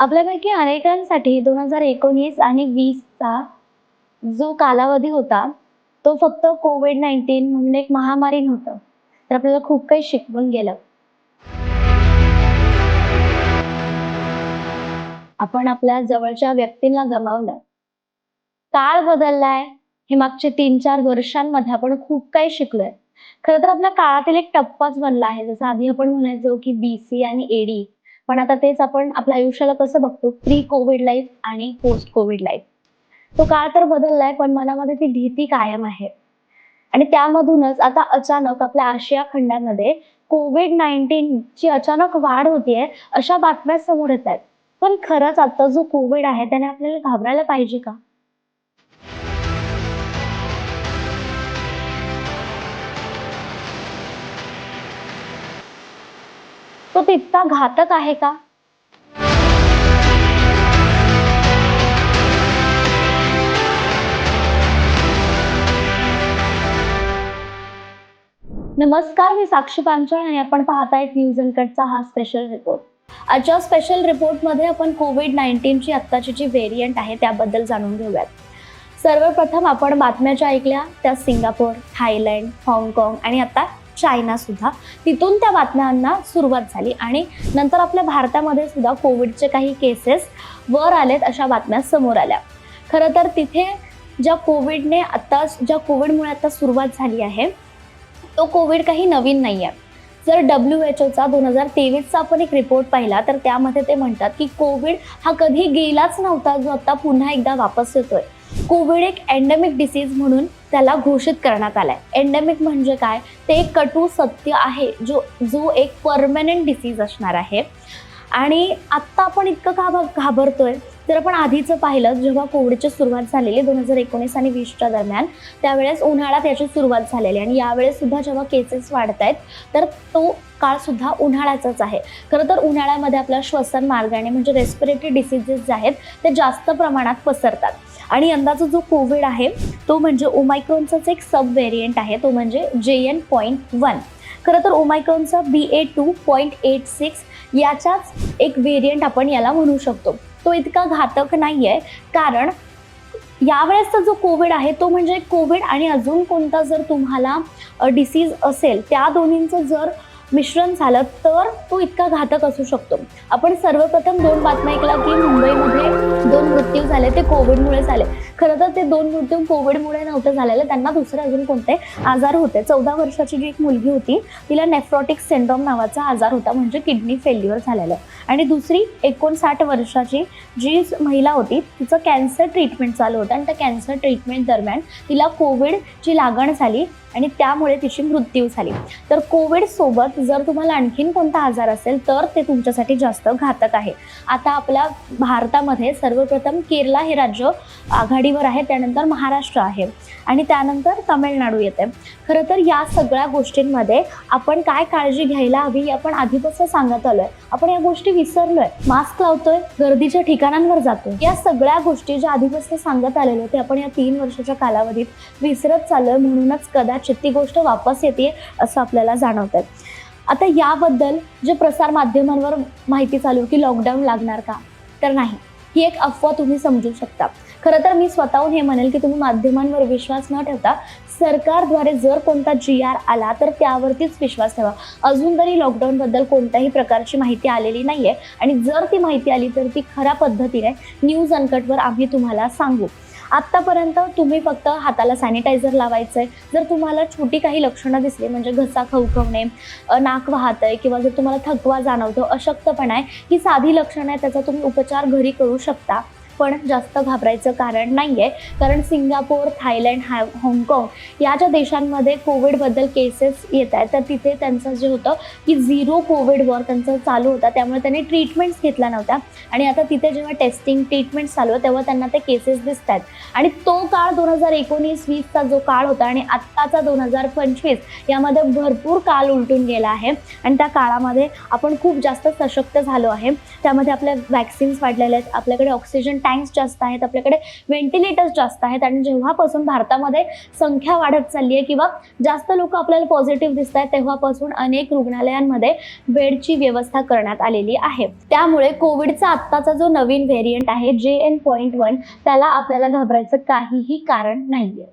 आपल्यापैकी अनेकांसाठी दोन हजार एकोणीस आणि वीसचा जो कालावधी होता तो फक्त कोविड नाईन्टीन म्हणून एक महामारी नव्हतं. तर आपल्याला खूप काही शिकवून गेलं. आपण आपल्या जवळच्या व्यक्तींना गमावलं. काळ बदललाय हे मागचे तीन चार वर्षांमध्ये आपण खूप काही शिकलोय. खरं तर आपल्या काळातील एक टप्पाच बनला आहे. जसं आधी आपण म्हणायचो की बीसी आणि एडी पण आता तेच आपण आपल्या आयुष्याला कसं बघतो? प्री कोविड लाईफ आणि पोस्ट कोविड लाईफ तो काळ तर बदललाय पण मनामध्ये ती भीती कायम आहे. आणि त्यामधूनच आता अचानक आपल्या आशिया खंडामध्ये कोविड नाईन्टीन ची अचानक वाढ होतीये अशा बातम्या समोर येत आहेत पण खरंच आता जो कोविड आहे त्याने आपल्याला घाबरायला पाहिजे का? तो तितका घातक आहे का? नमस्कार मी साक्षी पांचाळ आणि आपण पाहतायत न्यूज अनकटचा हा स्पेशल रिपोर्ट आजच्या स्पेशल रिपोर्टमध्ये आपण कोविड नाईन्टीनची आत्ताची जी व्हेरियंट आहे त्याबद्दल जाणून घेऊयात. सर्वप्रथम आपण बातम्या ज्या ऐकल्या त्या सिंगापूर थायलंड हाँगकाँग आणि आता चायना सुद्धा. तिथून त्या बातम्यांना सुरुवात झाली. आणि नंतर आपल्या भारतामध्ये सुद्धा कोविडचे काही केसेस वर आलेत अशा बातम्या समोर आल्या. खरं तर तिथे ज्या कोविडने आता ज्या कोविडमुळे आता सुरुवात झाली आहे तो कोविड काही नवीन नाही आहे जर डब्ल्यू एच ओचा दोन हजार तेवीसचा आपण एक रिपोर्ट पाहिला तर त्यामध्ये ते म्हणतात की कोविड हा कधी गेलाच नव्हता जो आता पुन्हा एकदा वापस येतोय. कोविड एक एंडेमिक डिसीज म्हणून त्याला घोषित करण्यात आलाय. एंडेमिक म्हणजे काय? ते एक कटू सत्य आहे जो जो एक परमनंट डिसीज असणार आहे. आणि आत्ता आपण इतकं का घाबरतो घाबरतोय? तर आपण आधीचं पाहिलं जेव्हा कोविडची सुरुवात झालेली दोन हजार एकोणीस आणि वीसच्या दरम्यान त्यावेळेस उन्हाळ्यात याची सुरुवात झालेली आणि यावेळेस सुद्धा जेव्हा केसेस वाढत आहेत तर तो काळ सुद्धा उन्हाळ्याचाच आहे. खरं तर उन्हाळ्यामध्ये आपल्या श्वसन मार्गाने म्हणजे रेस्पिरेटरी डिसीजेस जे आहेत ते जास्त प्रमाणात पसरतात. आणि यंदाचा जो कोविड आहे तो म्हणजे ओमायक्रॉनचाच एक सब व्हेरियंट आहे तो म्हणजे जे एन पॉईंट वन. खरं तर ओमायक्रॉनचा B A two point eight six याचाच एक व्हेरियंट आपण याला म्हणू शकतो. तो इतका घातक नाही आहे कारण यावेळेसचा जो कोविड आहे तो म्हणजे कोविड आणि अजून कोणता जर तुम्हाला डिसीज असेल त्या दोन्हींचं जर मिश्रण झालं तर तो इतका घातक असू शकतो. आपण सर्वप्रथम दोन बातम्या ऐकल्या की मुंबईमध्ये दोन मृत्यू झाले ते कोविडमुळे झाले. खरं तर ते दोन मृत्यू कोविडमुळे नव्हते झालेले त्यांना दुसरे अजून कोणते आजार होते. चौदा वर्षाची जी एक मुलगी होती तिला नेफ्रॉटिक सिंड्रोम नावाचा आजार होता म्हणजे किडनी फेल्युअर झालेलं. आणि दुसरी एकोणसाठ वर्षाची जी महिला होती तिचं कॅन्सर ट्रीटमेंट चालू होतं आणि त्या कॅन्सर ट्रीटमेंट दरम्यान तिला कोविडची लागण झाली आणि त्यामुळे तिची मृत्यू झाली. तर कोविडसोबत जर तुम्हाला आणखीन कोणता आजार असेल तर ते तुमच्यासाठी जास्त घातक आहे. आता आपल्या भारतामध्ये सर्वप्रथम केरला हे राज्य आघाडीवर आहे त्यानंतर महाराष्ट्र आहे आणि त्यानंतर तामिळनाडू येते. खरं तर या सगळ्या गोष्टींमध्ये आपण काय काळजी घ्यायला हवी हे आपण आधीपासून सांगत आलो आहे आपण या गोष्टी विसरलोय. मास्क लावतोय गर्दीच्या ठिकाणांवर जातोय. या सगळ्या गोष्टी ज्या आधीपासून सांगत आलेलो ते आपण या तीन वर्षाच्या कालावधीत विसरत चाललोय म्हणूनच कदाचित ती गोष्ट वापस येते असं आपल्याला जाणवत आहे आता याबद्दल जे प्रसार माध्यमांवर माहिती चालू की लॉकडाऊन लागणार का? तर नाही. ही एक अफवा तुम्ही समजू शकता. खरं तर मी स्वतःहून हे म्हणेल की तुम्ही माध्यमांवर विश्वास न ठेवता सरकारद्वारे जर कोणता जी आर आला तर त्यावरतीच विश्वास ठेवा. अजून तरी लॉकडाऊनबद्दल कोणत्याही प्रकारची माहिती आलेली नाही आहे आणि जर ती माहिती आली तर ती खऱ्या पद्धतीने न्यूज अनकटवर आम्ही तुम्हाला सांगू. आत्तापर्यंत तुम्ही फक्त हाताला सॅनिटायझर लावायचं आहे जर तुम्हाला छोटी काही लक्षणं दिसली म्हणजे घसा खवखवणे नाक वाहत आहे किंवा जर तुम्हाला थकवा जाणवतो अशक्तपणा आहे ही साधी लक्षणं आहे त्याचा तुम्ही उपचार घरी करू शकता. पण जास्त घाबरायचं कारण नाही आहे कारण सिंगापूर थायलंड हा हाँगकाँग या ज्या देशांमध्ये कोविडबद्दल केसेस येत आहेत तर तिथे त्यांचं जे होतं की झिरो कोविडवर त्यांचं चालू होता. त्यामुळे त्यांनी ट्रीटमेंट्स घेतल्या नव्हत्या. आणि आता तिथे जेव्हा टेस्टिंग ट्रीटमेंट चालू आहे तेव्हा त्यांना ते केसेस दिसत आहेत. आणि तो काळ दोन हजार एकोणीस वीसचा जो काळ होता आणि आत्ताचा दोन हजार पंचवीस यामध्ये भरपूर काळ उलटून गेला आहे. आणि त्या काळामध्ये आपण खूप जास्त सशक्त झालो आहे. त्यामध्ये आपल्या वॅक्सिन्स वाढलेल्या आहेत आपल्याकडे ऑक्सिजन टँक्स जास्त आहेत आपल्याकडे व्हेंटिलेटर्स जास्त आहेत आणि जेव्हापासून भारतामध्ये संख्या वाढत चालली आहे किंवा जास्त लोक आपल्याला पॉझिटिव्ह दिसत आहेत तेव्हापासून अनेक रुग्णालयांमध्ये बेडची व्यवस्था करण्यात आलेली आहे. त्यामुळे कोविडचा आत्ताचा जो नवीन व्हेरियंट आहे जे एन पॉईंट वन त्याला आपल्याला घाबरायचं काहीही कारण नाहीये.